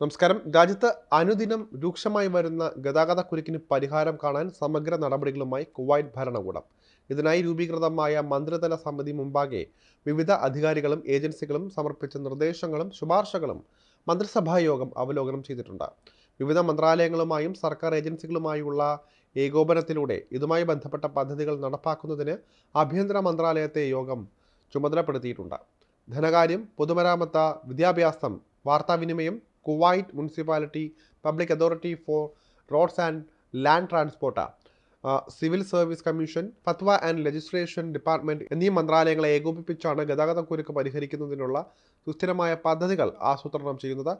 നമസ്കാരം. രാജ്യത്ത് അനുദിനം രൂക്ഷമായി വരുന്ന ഗതാഗത കുരുക്കിന് പരിഹാരം കാണാൻ സമഗ്ര നടപടികളുമായി കുവൈറ്റ് ഭരണകൂടം. ഇതിനായി രൂപീകൃതമായ മന്ത്രിതല സമിതി മുമ്പാകെ വിവിധ അധികാരികളും ഏജൻസികളും സമർപ്പിച്ച നിർദ്ദേശങ്ങളും ശുപാർശകളും മന്ത്രിസഭായോഗം അവലോകനം ചെയ്തിട്ടുണ്ട്. വിവിധ മന്ത്രാലയങ്ങളുമായും സർക്കാർ ഏജൻസികളുമായുള്ള ഏകോപനത്തിലൂടെ ഇതുമായി ബന്ധപ്പെട്ട പദ്ധതികൾ നടപ്പാക്കുന്നതിന് ആഭ്യന്തര മന്ത്രാലയത്തെ യോഗം ചുമതലപ്പെടുത്തിയിട്ടുണ്ട്. ധനകാര്യം പൊതുമരാമത്ത് വിദ്യാഭ്യാസം വാർത്താവിനിമയം Kuwait municipality public authority for roads and land transport civil service commission fatwa and legislation department എന്നീ മന്ത്രാലയങ്ങളെ ഏകോപിപ്പിച്ചാണ് ഗതാഗതക്കുരുക്ക് പരിഹരിക്കുന്നതിനുള്ള സുസ്ഥിരമായ പദ്ധതികൾ ആസൂത്രണം ചെയ്യുന്നത്.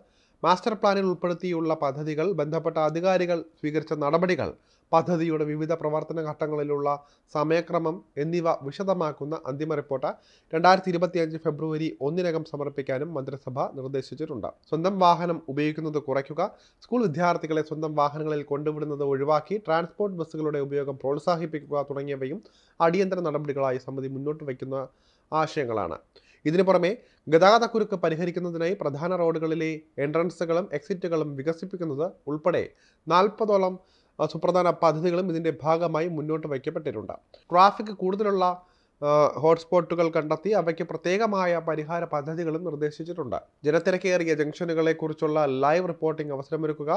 മാസ്റ്റർ പ്ലാനിൽ ഉൾപ്പെടുത്തിയുള്ള പദ്ധതികൾ ബന്ധപ്പെട്ട അധികാരികൾ സ്വീകരിച്ച നടപടികൾ പദ്ധതിയുടെ വിവിധ പ്രവർത്തന ഘട്ടങ്ങളിലുള്ള സമയക്രമം എന്നിവ വിശദമാക്കുന്ന അന്തിമ റിപ്പോർട്ട് രണ്ടായിരത്തി ഇരുപത്തിയഞ്ച് ഫെബ്രുവരി ഒന്നിനകം സമർപ്പിക്കാനും മന്ത്രിസഭ നിർദ്ദേശിച്ചിട്ടുണ്ട്. സ്വന്തം വാഹനം ഉപയോഗിക്കുന്നത് കുറയ്ക്കുക സ്കൂൾ വിദ്യാർത്ഥികളെ സ്വന്തം വാഹനങ്ങളിൽ കൊണ്ടുവിടുന്നത് ഒഴിവാക്കി ട്രാൻസ്പോർട്ട് ബസ്സുകളുടെ ഉപയോഗം പ്രോത്സാഹിപ്പിക്കുക തുടങ്ങിയവയും അടിയന്തര നടപടികളായി സമിതി മുന്നോട്ട് വയ്ക്കുന്ന ആശയങ്ങളാണ്. ഇതിനു പുറമെ ഗതാഗതക്കുരുക്ക് പരിഹരിക്കുന്നതിനായി പ്രധാന റോഡുകളിലെ എൻട്രൻസുകളും എക്സിറ്റുകളും വികസിപ്പിക്കുന്നത് ഉൾപ്പെടെ നാൽപ്പതോളം സുപ്രധാന പദ്ധതികളും ഇതിന്റെ ഭാഗമായി മുന്നോട്ട് വയ്ക്കപ്പെട്ടിട്ടുണ്ട്. ട്രാഫിക് കൂടുതലുള്ള ഹോട്ട്സ്പോട്ടുകൾ കണ്ടെത്തി അവയ്ക്ക് പ്രത്യേകമായ പരിഹാര പദ്ധതികളും നിർദ്ദേശിച്ചിട്ടുണ്ട്. ജനത്തിരക്കേറിയ ജംഗ്ഷനുകളെക്കുറിച്ചുള്ള ലൈവ് റിപ്പോർട്ടിംഗ് അവസരമൊരുക്കുക.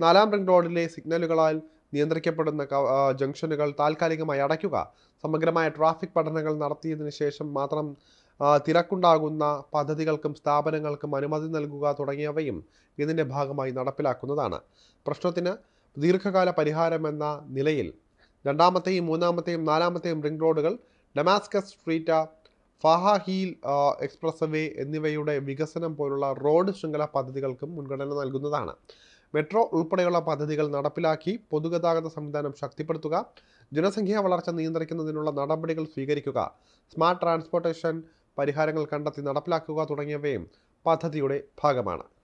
നാലാം റിംഗ് റോഡിലെ സിഗ്നലുകളാൽ നിയന്ത്രിക്കപ്പെടുന്ന ജംഗ്ഷനുകൾ താൽക്കാലികമായി അടയ്ക്കുക. സമഗ്രമായ ട്രാഫിക് പഠനങ്ങൾ നടത്തിയതിനു ശേഷം മാത്രം തിരക്കുണ്ടാകുന്ന പദ്ധതികൾക്കും സ്ഥാപനങ്ങൾക്കും അനുമതി നൽകുക തുടങ്ങിയവയും ഇതിന്റെ ഭാഗമായി നടപ്പിലാക്കുന്നതാണ്. പ്രശ്നത്തിന് ദീർഘകാല പരിഹാരമെന്ന നിലയിൽ രണ്ടാമത്തെയും മൂന്നാമത്തെയും നാലാമത്തെയും റിംഗ് റോഡുകൾ Damascus street Fahaheel expressway എന്നിവയുടെ വികസനം പോലുള്ള റോഡ് ശൃംഖല പദ്ധതികൾക്കും മുൻഗണന നൽകുന്നതാണ്. മെട്രോ ഉൾപ്പെടെയുള്ള പദ്ധതികൾ നടപ്പിലാക്കി പൊതുഗതാഗത സംവിധാനം ശക്തിപ്പെടുത്തുക ജനസംഖ്യാ വളർച്ച നിയന്ത്രിക്കുന്നതിനുള്ള നടപടികൾ സ്വീകരിക്കുക സ്മാർട്ട് ട്രാൻസ്പോർട്ടേഷൻ പരിഹാരങ്ങൾ കണ്ടെത്തി നടപ്പിലാക്കുക തുടങ്ങിയവയും പദ്ധതിയുടെ ഭാഗമാണ്